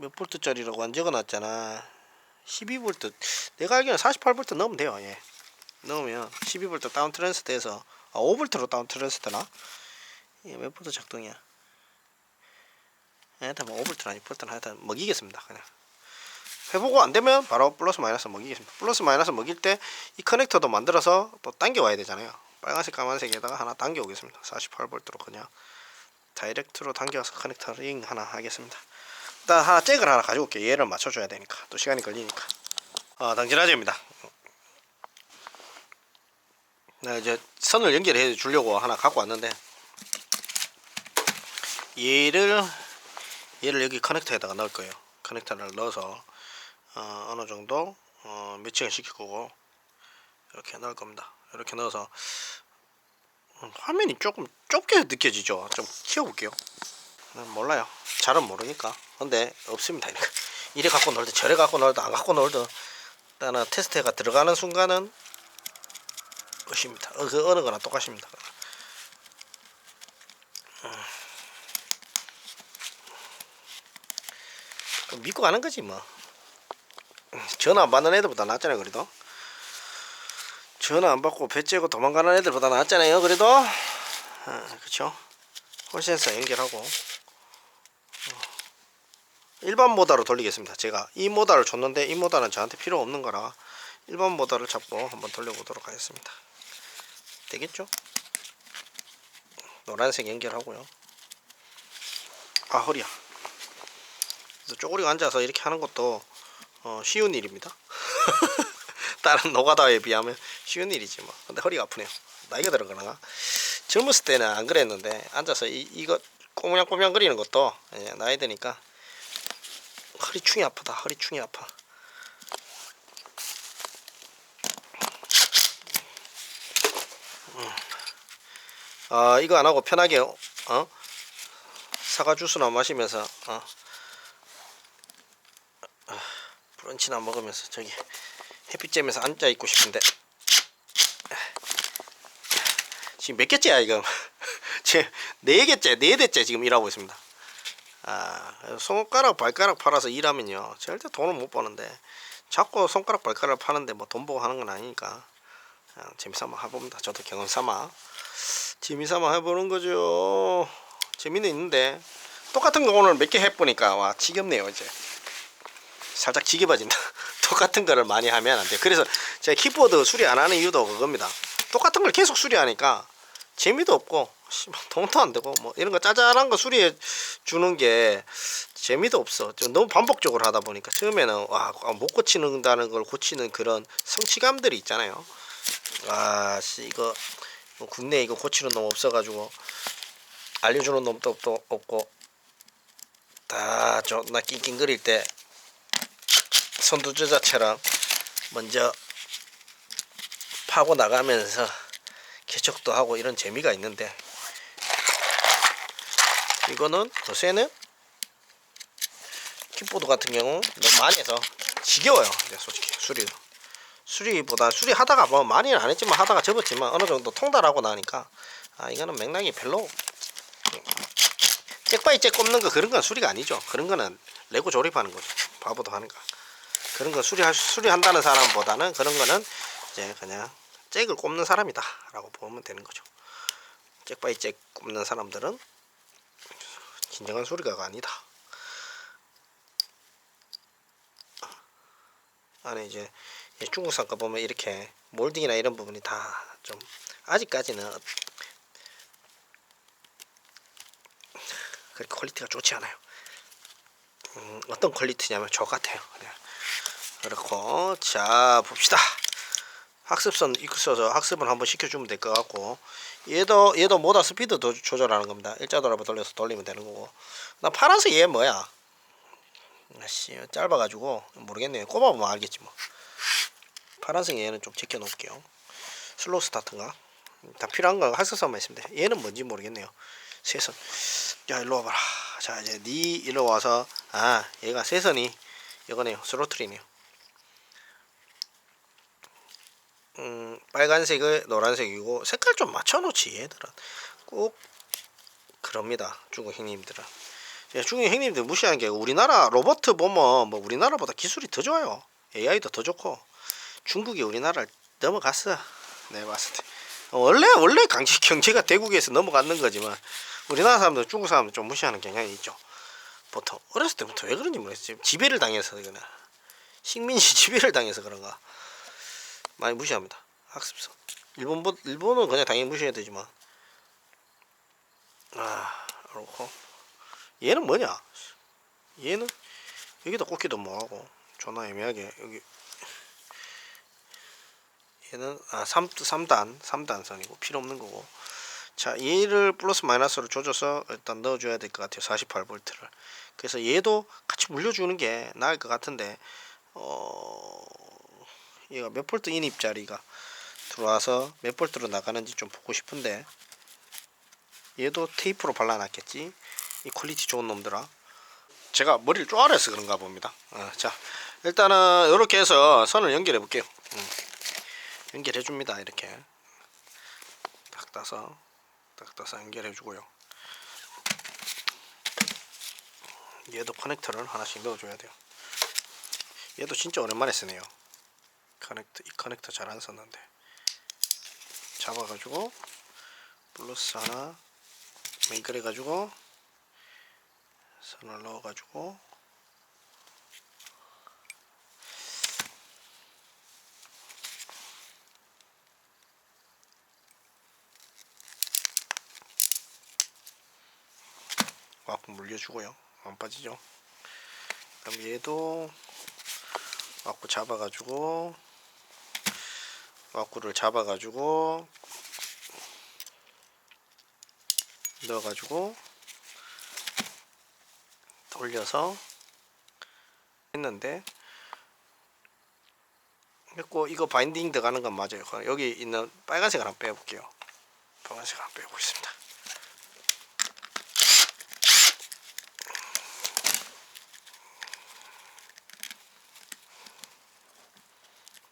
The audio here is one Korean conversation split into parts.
몇 볼트짜리라고 안 적어놨잖아. 12볼트. 내가 알기로는 48볼트 넣으면 돼요 예. 넣으면 12볼트 다운 트랜스트해서 아 5볼트로 다운 트랜스트나? 이게 몇 볼트 작동이야? 하여튼 뭐 5볼트나 6볼트나 하여튼 먹이겠습니다 그냥. 해보고 안 되면 바로 플러스 마이너스 먹이겠습니다. 플러스 마이너스 먹일 때 이 커넥터도 만들어서 또 당겨 와야 되잖아요. 빨간색 까만색에다가 하나 당겨 오겠습니다. 48볼트로 그냥 다이렉트로 당겨서 커넥터 링 하나 하겠습니다 일단 하나 잭을 하나 가지고 올게요. 얘를 맞춰줘야 되니까. 또 시간이 걸리니까. 어, 당진화제입니다. 나 이제 선을 연결해 주려고 하나 갖고 왔는데 얘를 얘를 여기 커넥터에다가 넣을 거예요. 커넥터를 넣어서 어, 어느 정도 어, 매칭을 시키고 이렇게 넣을 겁니다. 이렇게 넣어서 음, 화면이 조금 좁게 느껴지죠? 좀 키워볼게요. 음, 몰라요. 잘은 모르니까. 근데 없습니다 이렇게. 이래 갖고 놀든 저래 갖고 놀든 안 갖고 놀든 일단은 테스트가 들어가는 순간은 것입니다. 어, 그 어느 거나 똑같습니다. 음. 믿고 가는 거지 뭐. 전화 안 받는 애들보다 낫잖아요 그래도. 전화 안 받고 배 째고 도망가는 애들보다 낫잖아요 그래도. 아, 그쵸? 홀센서 연결하고. 어. 일반 모달로 돌리겠습니다. 제가 이 모달을 줬는데 이 모달은 저한테 필요 없는 거라 일반 모달을 잡고 한번 돌려보도록 하겠습니다. 되겠죠? 노란색 연결하고요. 아 허리야. 쪼그리고 앉아서 이렇게 하는 것도 어, 쉬운 일입니다. 다른 노가다에 비하면 쉬운 일이지 뭐. 근데 허리가 아프네요. 나이가 들어가나. 젊었을 때는 안 그랬는데 앉아서 이, 이거 꼬물냥꼬물냥 거리는 것도 예, 나이 드니까 허리 충이 아프다 허리 충이 아파. 음. 아 이거 안 하고 편하게 어? 사과 주스나 마시면서 어? 아, 브런치나 먹으면서 저기 햇빛쬐면서 앉아 있고 싶은데. 지금 몇 개째야 이거? 지금 네 개째 네 대째 지금 일하고 있습니다 아 손가락 발가락 팔아서 일하면요 절대 돈을 못 버는데 자꾸 손가락 발가락 파는데 뭐 돈 보고 하는 건 아니니까 재미삼아 해봅니다 저도 경험 삼아 재미삼아 해보는 거죠 재미는 있는데 똑같은 거 오늘 몇 개 해보니까 와 지겹네요 이제 살짝 지겨워진다. 똑같은 거를 많이 하면 안 돼요. 그래서 제가 키보드 수리 안 하는 이유도 그겁니다. 똑같은 걸 계속 수리하니까 재미도 없고 씨발, 안 되고 뭐 이런 거 짜잘한 거 수리해 주는 게 재미도 없어. 좀 너무 반복적으로 하다 보니까 처음에는 와 못 고치는다는 걸 고치는 그런 성취감들이 있잖아요. 아씨 이거 뭐 국내에 이거 고치는 놈 없어가지고 알려주는 놈도 없- 없고 다 존나 낑낑거릴 때 선두주자처럼 먼저 파고 나가면서 개척도 하고 이런 재미가 있는데 이거는 요새는 킥보드 같은 경우 너무 많이 해서 지겨워요. 솔직히 수리. 수리보다 수리하다가 뭐 많이는 안 했지만 하다가 접었지만 어느 정도 통달하고 나니까 아 이거는 맥락이 별로 잭바이잭 꼽는 거 그런 건 수리가 아니죠. 그런 거는 레고 조립하는 거죠. 바보도 하는 거. 그런 거 수리할 수리한다는 사람보다는 그런 거는 이제 그냥 잭을 꼽는 사람이다라고 보면 되는 거죠. 잭 바이 잭 꼽는 사람들은 진정한 수리가가 아니다. 안에 이제 중국산 거 보면 이렇게 몰딩이나 이런 부분이 다 좀 아직까지는 그렇게 퀄리티가 좋지 않아요. 음, 어떤 퀄리티냐면 저 같아요. 그냥. 그렇고 자 봅시다 학습선 있어서 학습을 한번 시켜주면 될 것 같고 얘도 얘도 모다 스피드 도 조절하는 겁니다. 일자도랍을 돌려서 돌리면 되는 거고. 나 파란색 얘 뭐야? 아씨 짧아가지고 모르겠네요. 꼽아보면 알겠지 뭐. 파란색 얘는 좀 제껴 놓을게요. 슬로우 스타트인가? 다 필요한 건 학습선만 있으면 돼. 얘는 뭔지 모르겠네요. 세선. 야 일로 와봐라. 자 이제 니 일로 와서 아 얘가 세선이 이거네요. 스로틀이네요 음, 빨간색을 노란색이고 색깔 좀 맞춰놓지 얘들은 꼭 그럽니다 중국 형님들은 제가 중국 형님들 무시하는 게 우리나라 로봇 보면 뭐 우리나라보다 기술이 더 좋아요. AI도 더 좋고 중국이 우리나라를 넘어갔어. 내 봤을 때 원래 원래 강제 경제가 대국에서 넘어가는 거지만 우리나라 사람들 중국 사람들 좀 무시하는 경향이 있죠. 보통 어렸을 때부터 왜 그런지 모르겠어요. 지배를 당해서 그나 식민지 지배를 당해서 그런가 많이 무시합니다. 학습서. 일본 일본은 그냥 당연히 무시해야 되지만 아 그렇고 얘는 뭐냐? 얘는 여기다 꽂기도 뭐하고 존나 애매하게 여기 얘는 아 3, 3단 3단 선이고 필요 없는 거고 자 얘를 플러스 마이너스로 조져서 일단 넣어줘야 될 것 같아요 48V를 그래서 얘도 같이 물려주는 게 나을 것 같은데 어 얘가 몇 볼트 인입자리가 들어와서 몇 볼트로 나가는지 좀 보고 싶은데 얘도 테이프로 발라놨겠지? 이 퀄리티 좋은 놈들아. 제가 머리를 쪼아려서 그런가 봅니다. 어, 자 일단은 이렇게 해서 선을 연결해 볼게요. 음. 연결해 줍니다 이렇게. 딱 따서 딱 따서 연결해 주고요. 얘도 커넥터를 하나씩 넣어 줘야 돼요. 얘도 진짜 오랜만에 쓰네요 커넥터 이 커넥터 잘 안 썼는데. 잡아가지고 플러스 하나 맹글해 가지고 선을 넣어 가지고. 와꾸 물려주고요. 안 빠지죠. 그럼 얘도 와꾸 잡아가지고 와꾸를 잡아가지고 넣어가지고 돌려서 했는데 했고 이거 바인딩 들어가는 건 맞아요. 여기 있는 빨간색을 한번 빼볼게요. 빨간색을 한번 빼고 있습니다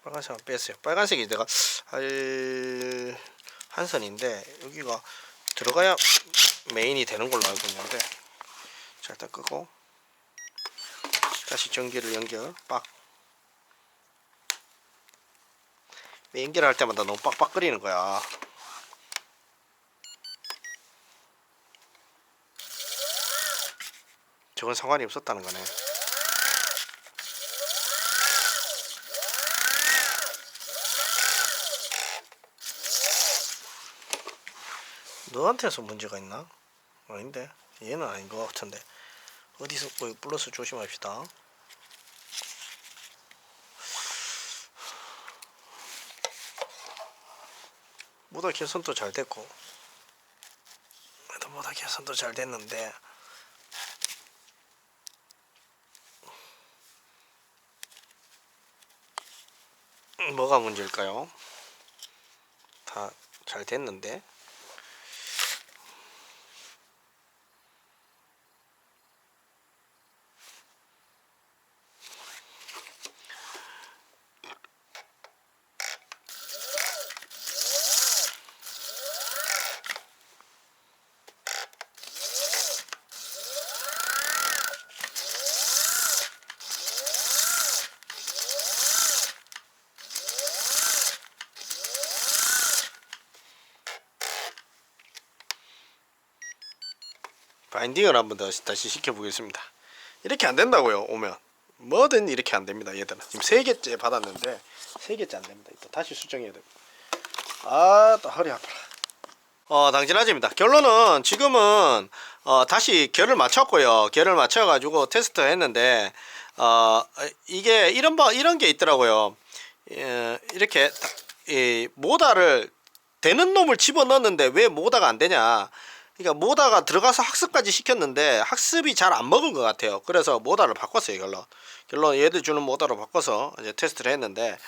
빨간색 안 뺐어요. 빨간색이 내가 할 한선인데 여기가 들어가야 메인이 되는 걸로 알고 있는데 자 일단 끄고 다시 전기를 연결 빡 연결할 때마다 너무 빡빡거리는 거야. 저건 상관이 없었다는 거네. 너한테서 문제가 있나? 아닌데. 얘는 아닌 것 같은데. 어디서 뭐 플러스 조심합시다. 모다 개선도 잘 됐고. 그래도 모다 개선도 잘 됐는데. 뭐가 문제일까요? 다 잘 됐는데 바인딩을 한번 다시, 다시 시켜보겠습니다. 이렇게 안 된다고요. 오면 뭐든 이렇게 안 됩니다. 얘들은 지금 세 개째 받았는데 세 개째 안 됩니다. 또 다시 수정해야 됩니다. 아또 허리 아파라. 어 당진아집니다. 결론은 지금은 어, 다시 결을 맞췄고요. 결을 맞춰 가지고 테스트 했는데 어 이게 이런 바 이런 게 있더라고요. 예, 이렇게 딱, 이 모다를 되는 놈을 집어 넣었는데 왜 모다가 안 되냐? 그러니까 모다가 들어가서 학습까지 시켰는데 학습이 잘 안 먹은 것 같아요. 그래서 모다를 바꿨어요 결론. 결론 얘들 주는 모다로 바꿔서 이제 테스트를 했는데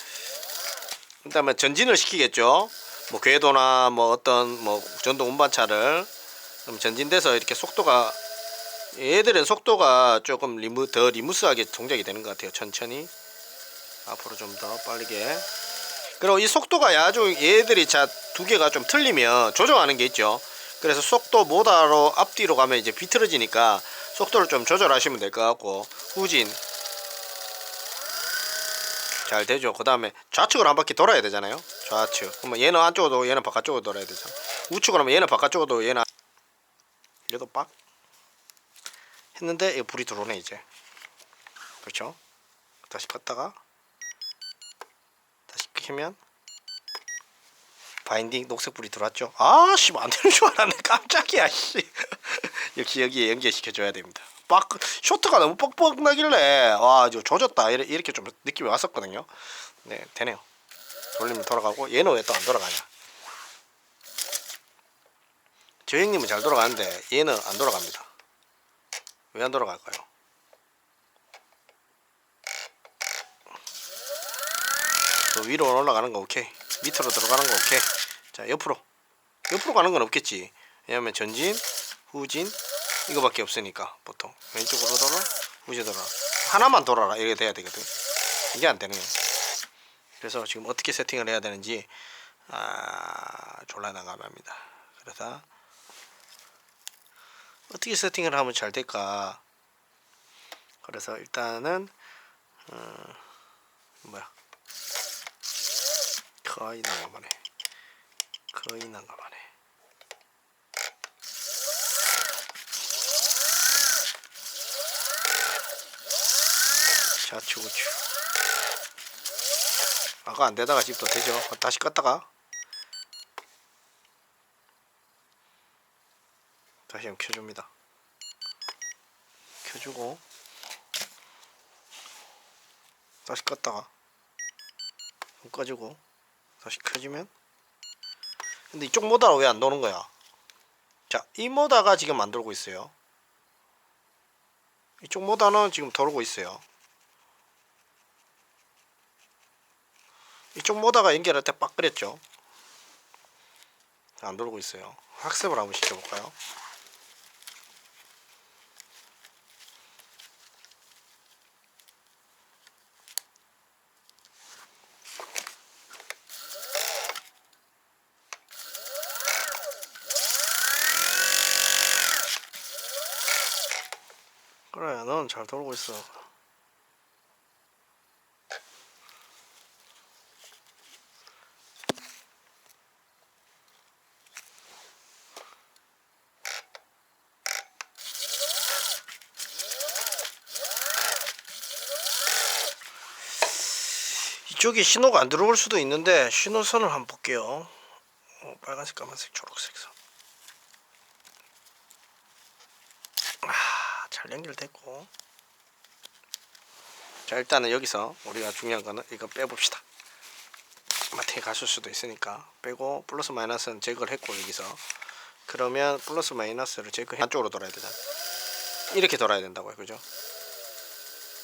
그다음에 전진을 시키겠죠. 뭐 궤도나 뭐 어떤 뭐 전동 운반차를 그럼 전진돼서 이렇게 속도가 얘들은 속도가 조금 리무 더 리무스하게 동작이 되는 것 같아요. 천천히 앞으로 좀 더 빠르게. 그리고 이 속도가 아주 얘들이 자 두 개가 좀 틀리면 조정하는 게 있죠. 그래서 속도 모다로 앞뒤로 가면 이제 비틀어지니까 속도를 좀 조절하시면 될 것 같고 후진 잘 되죠. 그 다음에 좌측으로 한 바퀴 돌아야 되잖아요. 좌측. 그러면 얘는 안쪽으로 얘는 바깥쪽으로 돌아야 되잖아. 우측으로 하면 얘는 바깥쪽으로 얘는 안- 얘도 빡 했는데 이 불이 들어오네 이제. 그렇죠? 다시 껐다가 다시 켜면 바인딩 녹색 불이 들어왔죠. 아 씨 안 되는 줄 알았네. 깜짝이야 씨. 역시 여기에 연결시켜 줘야 됩니다. 빡 쇼트가 너무 뻑뻑 나길래 와 이거 이래- 이렇게 좀 느낌이 왔었거든요. 네 되네요. 돌리면 돌아가고 얘는 왜 또 안 돌아가냐? 저 형님은 잘 돌아가는데 얘는 안 돌아갑니다. 왜 안 돌아갈까요? 또 위로 올라가는 거 오케이. 밑으로 들어가는 거 오케이. 자 옆으로. 옆으로 가는 건 없겠지. 왜냐면 전진 후진 이거밖에 없으니까 보통. 왼쪽으로 돌아 후진 돌아. 하나만 돌아라. 이렇게 돼야 되거든. 이게 안 되는 거야. 그래서 지금 어떻게 세팅을 해야 되는지 아 졸라 난감합니다. 그래서 어떻게 세팅을 하면 잘 될까? 그래서 일단은 어, 뭐야 거의 난감하네. 거의 난감하네. 좌측 우측. 아까 안 되다가 집도 되죠. 다시 껐다가 다시 한번 켜줍니다. 켜주고 다시 껐다가 꺼지고 다시 켜지면? 근데 이쪽 모다가 왜 안 도는 거야? 자 이 모다가 지금 안 돌고 있어요. 이쪽 모다는 지금 돌고 있어요. 이쪽 모다가 연결할 때 빡 그랬죠? 안 돌고 있어요. 학습을 한번 시켜볼까요 그래 넌 잘 돌고 있어. 이쪽에 신호가 안 들어올 수도 있는데 신호선을 한번 볼게요. 어, 빨간색 까만색 초록색 선. 아, 잘 연결됐고 자 일단은 여기서 우리가 중요한 거는 이거 빼봅시다. 마트에 가실 수도 있으니까 빼고 플러스 마이너스는 제거를 했고 여기서. 그러면 플러스 마이너스를 제거해 한쪽으로 돌아야 되잖아. 이렇게 돌아야 된다고요 그죠?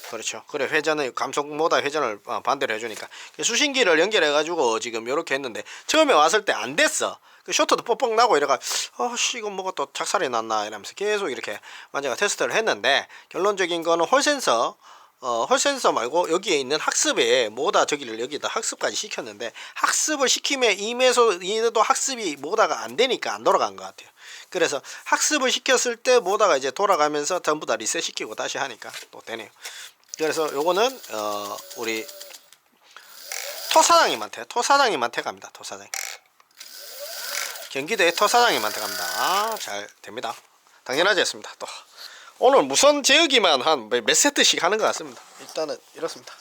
그렇죠. 그래 회전을 회전을 어, 반대로 해주니까. 그 수신기를 연결해 가지고 지금 이렇게 했는데 처음에 왔을 때 안 됐어. 그 쇼트도 뻑뻑 나고 이래가 어씨 이거 뭐가 또 착살이 났나 이러면서 계속 이렇게 완전히 테스트를 했는데 결론적인 거는 홀 센서 어, 홀 센서 말고 여기에 있는 학습에 뭐다 저기를 여기다 학습까지 시켰는데 학습을 시키면 임에서 이도 학습이 뭐다가 안 되니까 안 돌아간 것 같아요. 그래서 학습을 시켰을 때 뭐다가 이제 돌아가면서 전부 다 리셋 시키고 다시 하니까 또 되네요. 그래서 요거는 어, 우리 토사장님한테 토사장님한테 갑니다. 토사장. 경기도의 토사장님한테 갑니다. 아, 잘 됩니다. 당연하지 않습니다. 또 오늘 무선 제어기만 한 몇 세트씩 하는 것 같습니다. 일단은 이렇습니다.